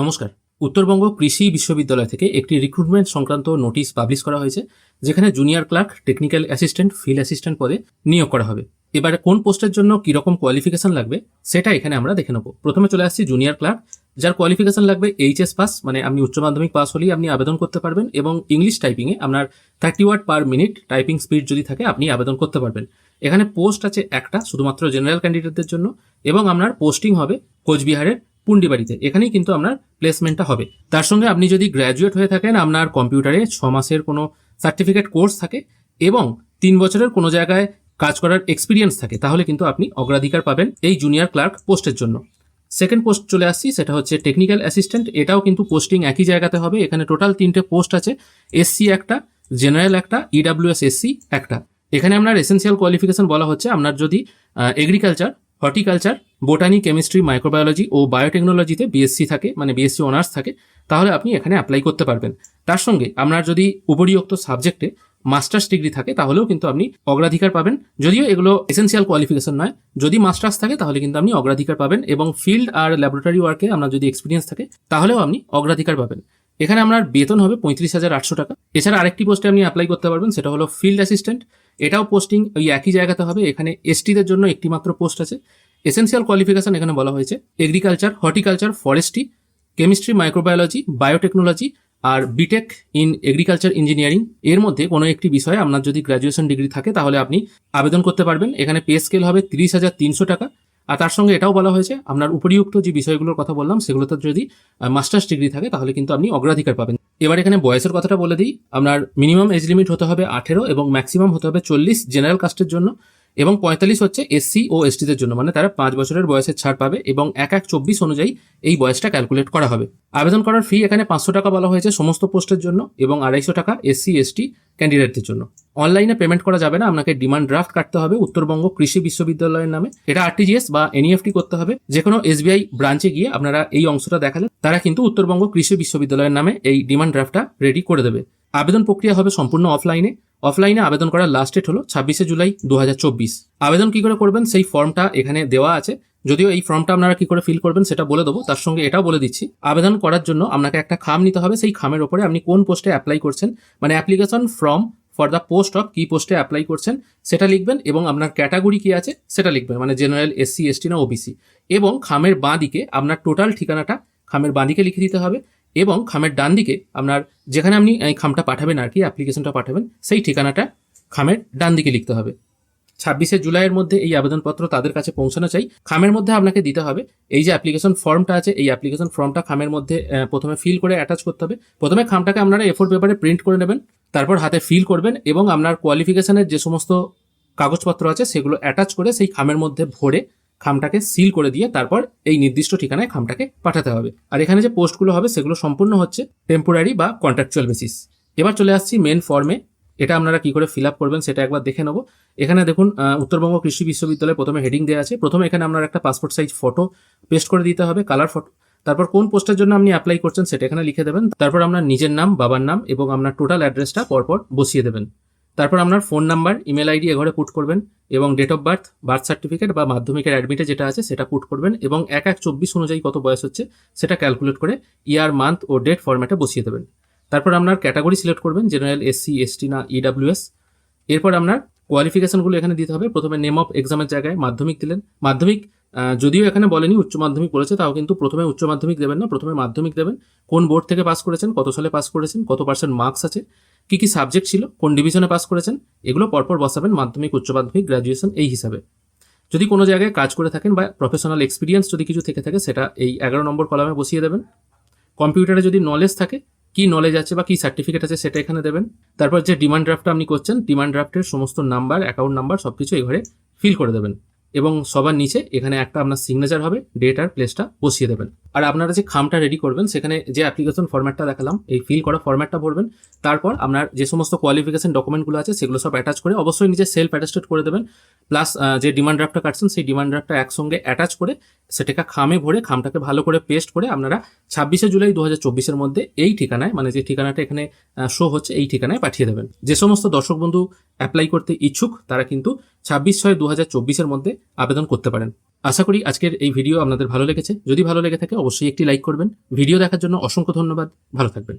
নমস্কার। উত্তরবঙ্গ কৃষি বিশ্ববিদ্যালয় থেকে একটি রিক্রুটমেন্ট সংক্রান্ত নোটিশ পাবলিশ করা হয়েছে, যেখানে junior clerk technical assistant field assistant পদে নিয়োগ করা হবে। এবারে কোন পোস্টের জন্য কীরকম কোয়ালিফিকেশন লাগবে, সেটা এখানে আমরা দেখে নেব। প্রথমে চলে আসছি জুনিয়র ক্লার্ক যার কোয়ালিফিকেশন লাগবে এইচএস পাস মানে আপনি উচ্চ মাধ্যমিক পাস হলেই আপনি আবেদন করতে পারবেন এবং ইংলিশ টাইপিংয়ে আপনার thirty word per minute typing speed যদি থাকে, আপনি আবেদন করতে পারবেন। এখানে পোস্ট আছে একটা, শুধুমাত্র জেনারেল ক্যান্ডিডেটদের জন্য এবং আপনার পোস্টিং হবে কোচবিহারের পুন্ডিবাড়িতে। এখানেই কিন্তু আপনার প্লেসমেন্টটা হবে। তার সঙ্গে আপনি যদি গ্র্যাজুয়েট হয়ে থাকেন, আপনার কম্পিউটারে ছ মাসের কোনো সার্টিফিকেট কোর্স থাকে এবং তিন বছরের কোনো জায়গায় কাজ করার এক্সপিরিয়েন্স থাকে, তাহলে কিন্তু আপনি অগ্রাধিকার পাবেন এই জুনিয়র ক্লার্ক পোস্টের জন্য। সেকেন্ড পোস্ট চলে আসছি, সেটা হচ্ছে টেকনিক্যাল অ্যাসিস্ট্যান্ট এটাও কিন্তু পোস্টিং একই জায়গাতে হবে। এখানে টোটাল তিনটে পোস্ট আছে এসসি একটা জেনারেল একটা ইডাব্লিউএস এসসি একটা। এখানে আপনার এসেন্সিয়াল কোয়ালিফিকেশন বলা হচ্ছে। আপনার যদি agriculture horticulture, botany, chemistry, microbiology ও বায়োটেকনোলজিতে বিএসসি থাকে মানে বিএসসি অনার্স থাকে, তাহলে আপনি এখানে অ্যাপ্লাই করতে পারবেন। তার সঙ্গে আপনার যদি উপরিউক্ত সাবজেক্টে মাস্টার্স ডিগ্রি থাকে, তাহলেও কিন্তু আপনি অগ্রাধিকার পাবেন। যদিও এগুলো এসেন্সিয়াল কোয়ালিফিকেশন নয়, যদি মাস্টার্স থাকে, তাহলে কিন্তু আপনি অগ্রাধিকার পাবেন এবং ফিল্ড আর ল্যাবরেটরি ওয়ার্কে আপনার যদি এক্সপিরিয়েন্স থাকে, তাহলেও আপনি অগ্রাধিকার পাবেন। এখানে আপনার বেতন হবে পঁয়ত্রিশ হাজার আটশো টাকা। এছাড়া আরেকটি পোস্টে আপনি অ্যাপ্লাই করতে পারবেন, সেটা হলো ফিল্ড অ্যাসিস্ট্যান্ট এটাও পোস্টিং ওই একই জায়গাতে হবে। এখানে এসটিদের জন্য একটি মাত্র পোস্ট আছে। এসেন্সিয়াল কোয়ালিফিকেশন এখানে বলা হয়েছে। Agriculture horticulture forestry chemistry microbiology biotechnology R BTech in agriculture engineering এর মধ্যে কোনো একটি বিষয়ে আপনার যদি গ্র্যাজুয়েশন ডিগ্রি থাকে, তাহলে আপনি আবেদন করতে পারবেন। এখানে পে স্কেল হবে তিরিশ হাজার তিনশো টাকা। আর তার সঙ্গে এটাও বলা হয়েছে, আপনার উপরিউক্ত যে বিষয়গুলোর কথা বললাম, সেগুলোতে যদি মাস্টার্স ডিগ্রি থাকে, তাহলে কিন্তু আপনি অগ্রাধিকার পাবেন। এবার এখানে বয়সের কথাটা বলে দিই। আপনার মিনিমাম এজ লিমিট হতে হবে আঠেরো এবং ম্যাক্সিমাম হতে হবে চল্লিশ জেনারেল কাস্টের জন্য এবং পঁয়তাল্লিশ হচ্ছে এসসি ও এসটিদের জন্য মানে তারা পাঁচ বছরের বয়সের ছাড় পাবে এবং এক এক চব্বিশ অনুযায়ী এই বয়সটা ক্যালকুলেট করা হবে। আবেদন করার ফি এখানে পাঁচশো টাকা বলা হয়েছে সমস্ত পোস্টের জন্য এবং আড়াইশো টাকা এসসি এসটি ক্যান্ডিডেটদের জন্য। অনলাইনে পেমেন্ট করা যাবে না, আপনাকে ডিমান্ড ড্রাফট কাটতে হবে উত্তরবঙ্গ কৃষি বিশ্ববিদ্যালয়ের নামে। এটা আরটিজিএস বা এনইএফটি করতে হবে। যে কোনো এসবিআই ব্রাঞ্চে গিয়ে আপনারা এই অংশটা দেখালে তারা কিন্তু উত্তরবঙ্গ কৃষি বিশ্ববিদ্যালয়ের নামে এই ডিমান্ড ড্রাফটটা রেডি করে দেবে। আবেদন প্রক্রিয়া হবে সম্পূর্ণ অফলাইনে অফলাইনে আবেদন করার লাস্ট ডেট হলো ছাব্বিশে জুলাই দু হাজার চব্বিশ। আবেদন কি করে করবেন? সেই ফর্মটা এখানে দেওয়া আছে। যদিও এই ফর্মটা আপনারা কি করে ফিল করবেন সেটা বলে দেবো, তার সঙ্গে এটাও বলে দিচ্ছি। আবেদন করার জন্য আপনাকে একটা খাম নিতে হবে। সেই খামের ওপরে আপনি কোন পোস্টে অ্যাপ্লাই করছেন? মানে application form for the post of কি পোস্টে অ্যাপ্লাই করছেন, সেটা লিখবেন এবং আপনার ক্যাটাগরি কি আছে, সেটা লিখবেন মানে জেনারেল এসসি এসটি না ওবিসি এবং খামের বাঁ দিকে আপনার টোটাল ঠিকানাটা খামের বাঁ দিকে লিখে দিতে হবে এবং খামের ডান দিকে আপনার যেখানে আপনি এই খামটা পাঠাবেন আর কি অ্যাপ্লিকেশনটা পাঠাবেন, সেই ঠিকানাটা খামের ডান দিকে লিখতে হবে। ছাব্বিশে জুলাইয়ের মধ্যে এই আবেদনপত্র তাদের কাছে পৌঁছানো চাই। খামের মধ্যে আপনাকে দিতে হবে, এই যে অ্যাপ্লিকেশন ফর্মটা আছে, এই অ্যাপ্লিকেশন ফর্মটা খামের মধ্যে প্রথমে ফিল করে অ্যাটাচ করতে হবে। প্রথমে খামটাকে আপনারা এফোর পেপারে প্রিন্ট করে নেবেন। তারপর হাতে ফিল করবেন এবং আপনার কোয়ালিফিকেশনের যে সমস্ত কাগজপত্র আছে সেগুলো অ্যাটাচ করে সেই খামের মধ্যে ভরে খামটাকে সিল করে দিয়ে তারপর এই নির্দিষ্ট ঠিকানায় খামটাকে পাঠাতে হবে। আর এখানে যে পোস্টগুলো হবে সেগুলো সম্পূর্ণ হচ্ছে টেম্পোরারি বা কন্ট্রাকচুয়াল বেসিস এবার চলে আসছি মেন ফর্মে এটা আপনারা কি করে ফিল আপ করবেন সেটা একবার দেখে নেব। এখানে দেখুন উত্তরবঙ্গ কৃষি বিশ্ববিদ্যালয়ে প্রথমে হেডিং দেওয়া আছে। প্রথমে এখানে আপনার একটা পাসপোর্ট সাইজ ফটো পেস্ট করে দিতে হবে কালার ফটো তারপর কোন পোস্টের জন্য আপনি অ্যাপ্লাই করছেন সেটা এখানে লিখে দেবেন। তারপর আপনার নিজের নাম, বাবার নাম এবং আপনার টোটাল অ্যাড্রেসটা পরপর বসিয়ে দেবেন। তারপর আপনার ফোন নাম্বার ইমেল আইডি এঘরে পুট করবেন এবং date of birth birth certificate বা মাধ্যমিকের অ্যাডমিটে যেটা আছে সেটা পুট করবেন এবং এক এক চব্বিশ অনুযায়ী কত বয়স হচ্ছে সেটা ক্যালকুলেট করে ইয়ার মান্থ ও ডেট ফরম্যাটে বসিয়ে দেবেন। তারপর আপনার ক্যাটাগরি সিলেক্ট করবেন জেনারেল এসসি এসটি না ইডাব্লিউএস এরপর আপনার কোয়ালিফিকেশনগুলো এখানে দিতে হবে। প্রথমে নেম অফ এক্সামের জায়গায় মাধ্যমিক দিলেন। মাধ্যমিক যদিও এখানে বলেনি উচ্চ মাধ্যমিক বলেছে, তাও কিন্তু প্রথমে উচ্চ মাধ্যমিক দেবেন না, প্রথমে মাধ্যমিক দেবেন। কোন বোর্ড থেকে পাস করেছেন, কত সালে পাস করেছেন, কত পার্সেন্ট মার্কস আছে, কি কি সাবজেক্ট ছিল, কোন ডিভিশনে পাস করেছেন, এগুলো পরপর বসাবেন মাধ্যমিক, উচ্চ মাধ্যমিক, গ্র্যাজুয়েশন, এই হিসাবে। যদি কোনো জায়গায় কাজ করে থাকেন বা প্রফেশনাল এক্সপিরিয়েন্স যদি কিছু থেকে থাকে, সেটা এই এগারো নম্বর কলামে বসিয়ে দেবেন। কম্পিউটারে যদি নলেজ থাকে, কি নলেজ আছে বা কি সার্টিফিকেট আছে, সেটা এখানে দেবেন। তারপর যে ডিমান্ড ড্রাফটটা আপনি করছেন ডিমান্ড ড্রাফটের সমস্ত নাম্বার অ্যাকাউন্ট নাম্বার সব কিছু এঘরে ফিল করে দেবেন। এবং সবার নিচে এখানে একটা আপনার সিগনেচার হবে ডেট আর প্লেসটা বসিয়ে দেবেন। আর আপনারা যে খামটা রেডি করবেন, সেখানে যে অ্যাপ্লিকেশন ফর্ম্যাটটা দেখালাম, এই ফিল করা ফর্ম্যাটটা ভরবেন। তারপর আপনার যে সমস্ত কোয়ালিফিকেশন ডকুমেন্টগুলো আছে, সেগুলো সব অ্যাটাচ করে অবশ্যই নিজে সেলফ অ্যাটাস্টেড করে দেবেন। প্লাস যে ডিমান্ড ড্রাফটটা কাটছেন, সেই ডিমান্ড ড্রাফটটা একসঙ্গে অ্যাটাচ করে সেটাকে খামে ভরে, খামটাকে ভালো করে পেস্ট করে আপনারা ছাব্বিশে জুলাই দু হাজার মধ্যে এই ঠিকানায় মানে যে ঠিকানাটা এখানে শো হচ্ছে, এই ঠিকানায় পাঠিয়ে দেবেন। যে সমস্ত দর্শক বন্ধু অ্যাপ্লাই করতে ইচ্ছুক, তারা কিন্তু ছাব্বিশ ছয় দু হাজার মধ্যে আবেদন করতে পারেন। আশা করি আজকের এই ভিডিও আপনাদের ভালো লেগেছে। যদি ভালো লেগে থাকে, অবশ্যই একটি লাইক করবেন। ভিডিও দেখার জন্য অসংখ্য ধন্যবাদ। ভালো থাকবেন।